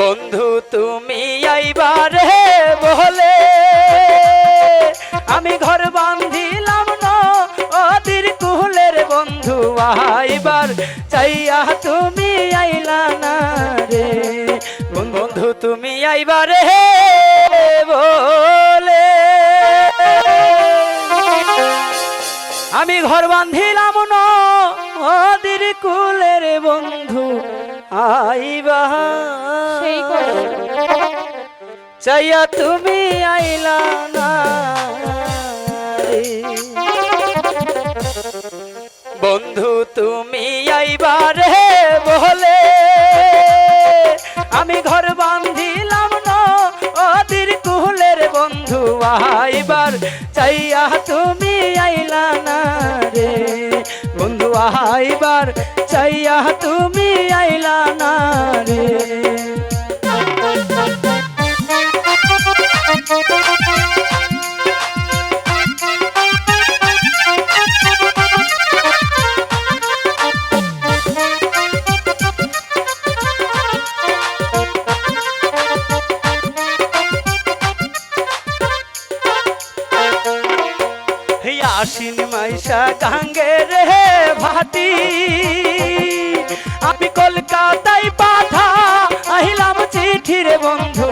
বন্ধু, তুমি আইবারে বলে, আমি ঘর বান্ধিলাম না অদির কুলের বন্ধু, আইবার চাইয়া তুমি আইলা না রে। বন্ধু, তুমি আইবারে বলে, আমি ঘর বান্ধিলাম না অদির কুলের বন্ধু আইবা। সেই চাইয়া তুমি আইলা না। বন্ধু তুমি আইবারে বলে। আমি ঘর বান্ধিলাম না অদির কুলের বন্ধু আইবার। চাইয়া বন্ধু চাইয়া তুমি আইলা না রে। আশ্বিন মাইশা গাঙ্গে রে। ভাটি আমি কলকাতায় পাঠা আহিলাম চিঠির বন্ধু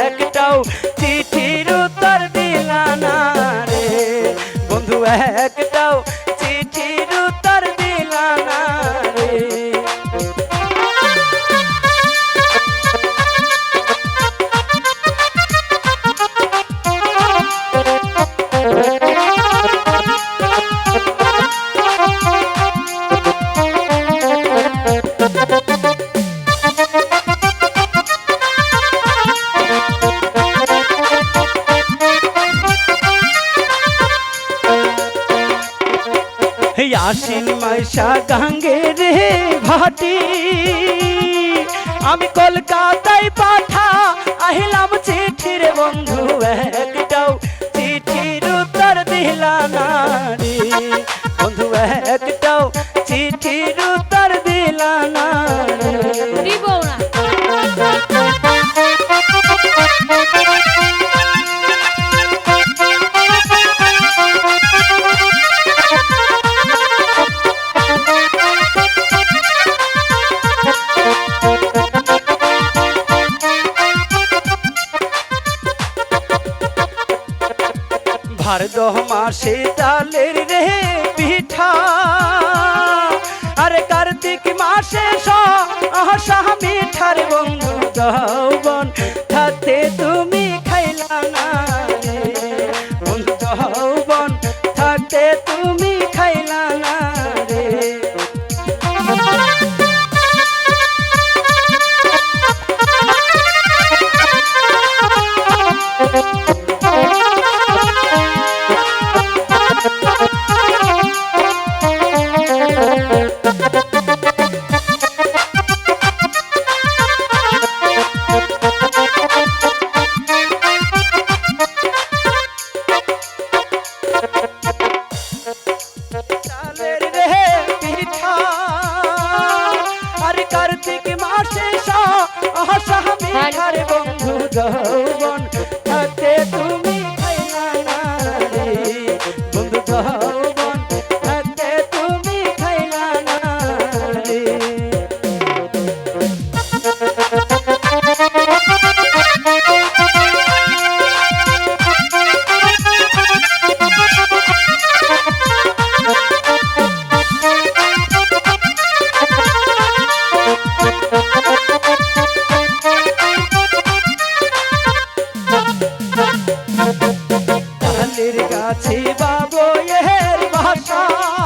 একটাও। চিঠির উত্তর দিলা না রে। বন্ধু একটাও মাইশা গাঙ্গে রে ভাটি আমি কলকাতায় পাঠা আহিলাম চিঠির বন্ধু একটাও। চিঠির উত্তর দিলা ভারত মাসে ডালের রে পিঠা। আরে কার্তিক মাসে সহ মিঠার বন্ধু যৌবন বন্ধু কাছে বাবো এর ভাষা।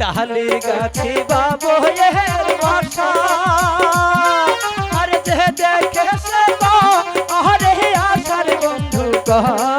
শিয়ালির গাছে বাবু বাসা। আরে দেখে সে আরে আশার বন্ধু কথা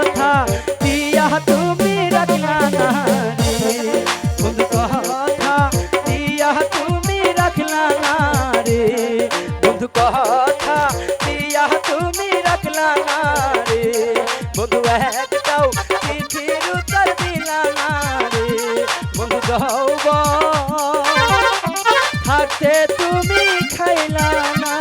হাতে তুমি খাইলা না।